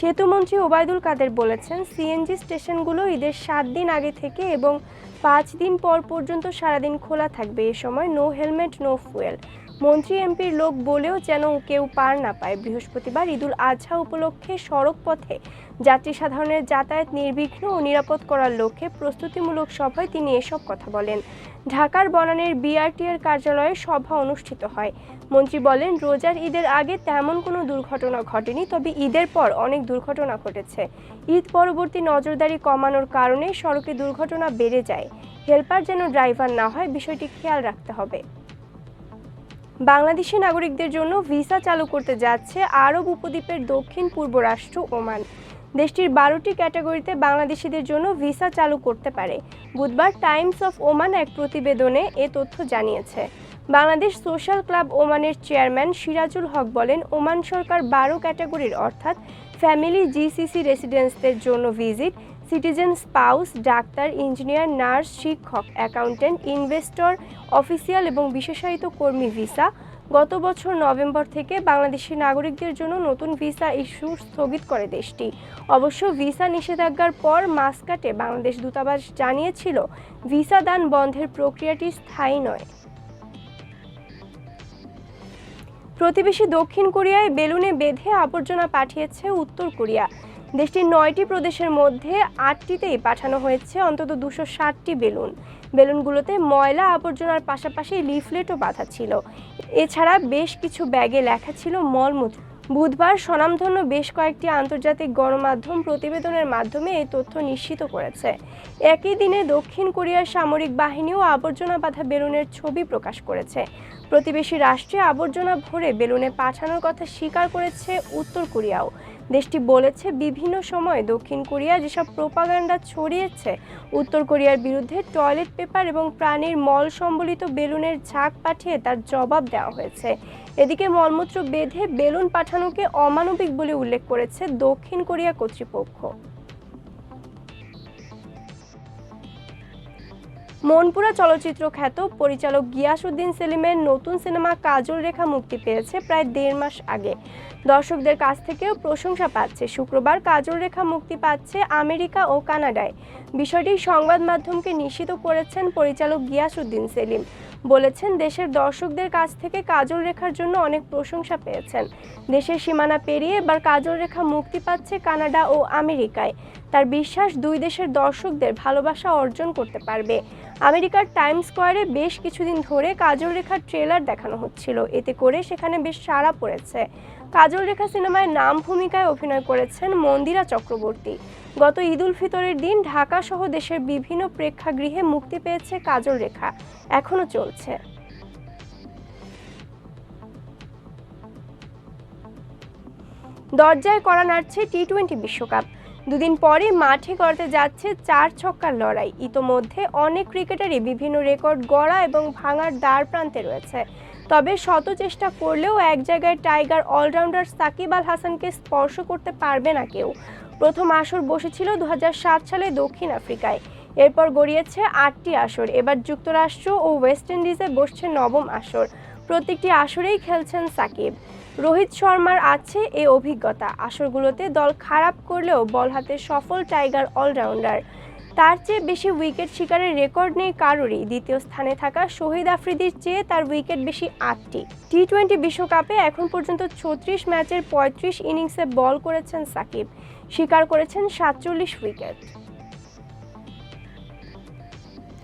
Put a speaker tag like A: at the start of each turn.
A: সেতুমন্ত্রী ওবায়দুল কাদের বলেছেন সিএনজি স্টেশনগুলো ঈদের সাত দিন আগে থেকে এবং পাঁচ দিন পর পর্যন্ত সারাদিন খোলা থাকবে। এ সময় নো হেলমেট নো ফুয়েল মন্ত্রী এমপির লোক বলেও যেন কেউ পার না পায়। বৃহস্পতিবার ঈদুল আজহা উপলক্ষে সড়ক পথে যাত্রী সাধারণের যাতায়াত নির্বিঘ্ন ও নিরাপদ করার লক্ষ্যে প্রস্তুতিমূলক সভায় তিনি এসব কথা বলেন। ঢাকার বনানের বিআরটিএর কার্যালয়ে সভা অনুষ্ঠিত হয়। মন্ত্রী বলেন, রোজার ঈদের আগে তেমন কোনো দুর্ঘটনা ঘটেনি, তবে ঈদের পর অনেক দুর্ঘটনা ঘটেছে। ঈদ পরবর্তী নজরদারি কমানোর কারণে সড়কে দুর্ঘটনা বেড়ে যায়। হেল্পার যেন ড্রাইভার না হয়, বিষয়টি খেয়াল রাখতে হবে। বাংলাদেশি নাগরিকদের জন্য ভিসা চালু করতে যাচ্ছে আরব উপদ্বীপের দক্ষিণ পূর্ব রাষ্ট্র ওমান। দেশটির বারোটি ক্যাটাগরিতে বাংলাদেশিদের জন্য ভিসা চালু করতে পারে। বুধবার টাইমস অফ ওমান এক প্রতিবেদনে এ তথ্য জানিয়েছে। বাংলাদেশ সোশ্যাল ক্লাব ওমানের চেয়ারম্যান সিরাজুল হক বলেন, ওমান সরকার বারো ক্যাটাগরির অর্থাৎ ফ্যামিলি, জিসিসি রেসিডেন্সদের জন্য visit citizen spouse, doctor, engineer, nurse, শিক্ষক অ্যাকাউন্টেন্ট ইনভেস্টর, অফিসিয়াল এবং বিশেষায়িত কর্মী ভিসা। গত বছর নভেম্বর থেকে বাংলাদেশি নাগরিকদের জন্য নতুন ভিসা ইস্যু স্থগিত করে দেশটি। অবশ্য ভিসা নিষেধাজ্ঞার পর মাসকাটে বাংলাদেশ দূতাবাস জানিয়েছিল, ভিসা দান বন্ধের প্রক্রিয়াটি স্থায়ী নয়। প্রতিবেশী দক্ষিণ কোরিয়ায় বেলুনে বেঁধে আবর্জনা পাঠিয়েছে উত্তর কোরিয়া। দেশটির নয়টি প্রদেশের মধ্যে আটটিতেই পাঠানো হয়েছে অন্তত দুশো ষাটটি বেলুন। বেলুনগুলোতে ময়লা আবর্জনার পাশাপাশি লিফলেটও বাঁধা ছিল। এছাড়া বেশ কিছু ব্যাগে লেখা ছিল মলমূত্র। বুধবার স্বনামধন্য বেশ কয়েকটি আন্তর্জাতিক গণমাধ্যম প্রতিবেদনের মাধ্যমে এই তথ্য নিশ্চিত করেছে। একই দিনে দক্ষিণ কোরিয়ার সামরিক বাহিনীও আবর্জনা বাঁধা বেলুনের ছবি প্রকাশ করেছে। প্রতিবেশী রাষ্ট্রে আবর্জনা ভরে বেলুনে পাঠানোর কথা স্বীকার করেছে উত্তর কোরিয়াও। দেশটি বলেছে, বিভিন্ন সময় দক্ষিণ কোরিয়া যেসব প্রোপাগান্ডা ছড়িয়েছে, উত্তর কোরিয়ার বিরুদ্ধে টয়লেট পেপার এবং প্রাণীর মল সম্বলিত বেলুনের ঝাঁক পাঠিয়ে তার জবাব দেওয়া হয়েছে। এদিকে মলমূত্র বেঁধে বেলুন পাঠানোকে অমানবিক বলে উল্লেখ করেছে দক্ষিণ কোরিয়া কর্তৃপক্ষ। মনপুরা চলচ্চিত্র খ্যাত পরিচালক গিয়াসউদ্দিন সেলিমের নতুন সিনেমা কাজল রেখা মুক্তি পেয়েছে প্রায় দেড় মাস আগে। দর্শকদের কাছ থেকেও প্রশংসা পাচ্ছে। শুক্রবার কাজল রেখা মুক্তি পাচ্ছে আমেরিকা ও কানাডায়। বিষয়টি সংবাদ মাধ্যমকে নিশ্চিত করেছেন পরিচালক গিয়াসউদ্দিন সেলিম। বলেছেন, দেশের দর্শকদের কাছ থেকে কাজল রেখার জন্য অনেক প্রশংসা পেয়েছেন। দেশের সীমানা পেরিয়ে এবার কাজল রেখা মুক্তি পাচ্ছে কানাডা ও আমেরিকায়। তার বিশ্বাস দুই দেশের দর্শকদের ভালোবাসা অর্জন করতে পারবে। আমেরিকার টাইম স্কোয়ারে বেশ কিছুদিন ধরে কাজল রেখার ট্রেলার দেখানো হচ্ছিল। এতে করে সেখানে বেশ সাড়া পড়েছে। কাজল রেখা সিনেমায় নাম ভূমিকায় অভিনয় করেছেন মন্দিরা চক্রবর্তী। গত ঈদ উল ফিতরের দিন ঢাকা সহ দেশের বিভিন্ন প্রেক্ষাগৃহে মুক্তি পেয়েছে কাজল রেখা এখনও চলছে। দরজায় করা নাড়ছে টি টোয়েন্টি বিশ্বকাপ। দুদিন পরে মাঠে করতে যাচ্ছে চার ছক্কার লড়াই। ইতোমধ্যে অনেক ক্রিকেটারই বিভিন্ন রেকর্ড গড়া এবং ভাঙার দ্বার প্রান্তে রয়েছে। তবে শত চেষ্টা করলেও এক জায়গায় টাইগার অলরাউন্ডার সাকিব আল হাসানকে স্পর্শ করতে পারবে না কেউ। প্রথম আসর বসেছিল দু হাজার সাত সালে দক্ষিণ আফ্রিকায়। এরপর গড়িয়েছে আটটি আসর। এবার যুক্তরাষ্ট্র ও ওয়েস্ট ইন্ডিজে বসছে নবম আসর। প্রত্যেকটি আসরেই খেলছেন সাকিব। রোহিত শর্মার আছে এ অভিজ্ঞতা। আসরগুলোতে দল খারাপ করলেও বল হাতে সফল টাইগার অলরাউন্ডার। তার চেয়ে বেশি উইকেট শিকারের রেকর্ড নেই কারোরই। দ্বিতীয় স্থানে থাকা শহীদ আফ্রিদির চেয়ে তার উইকেট বেশি আটটি। টি টোয়েন্টি বিশ্বকাপে এখন পর্যন্ত ছত্রিশ ম্যাচের পঁয়ত্রিশ ইনিংসে বল করেছেন সাকিব। শিকার করেছেন সাতচল্লিশ উইকেট।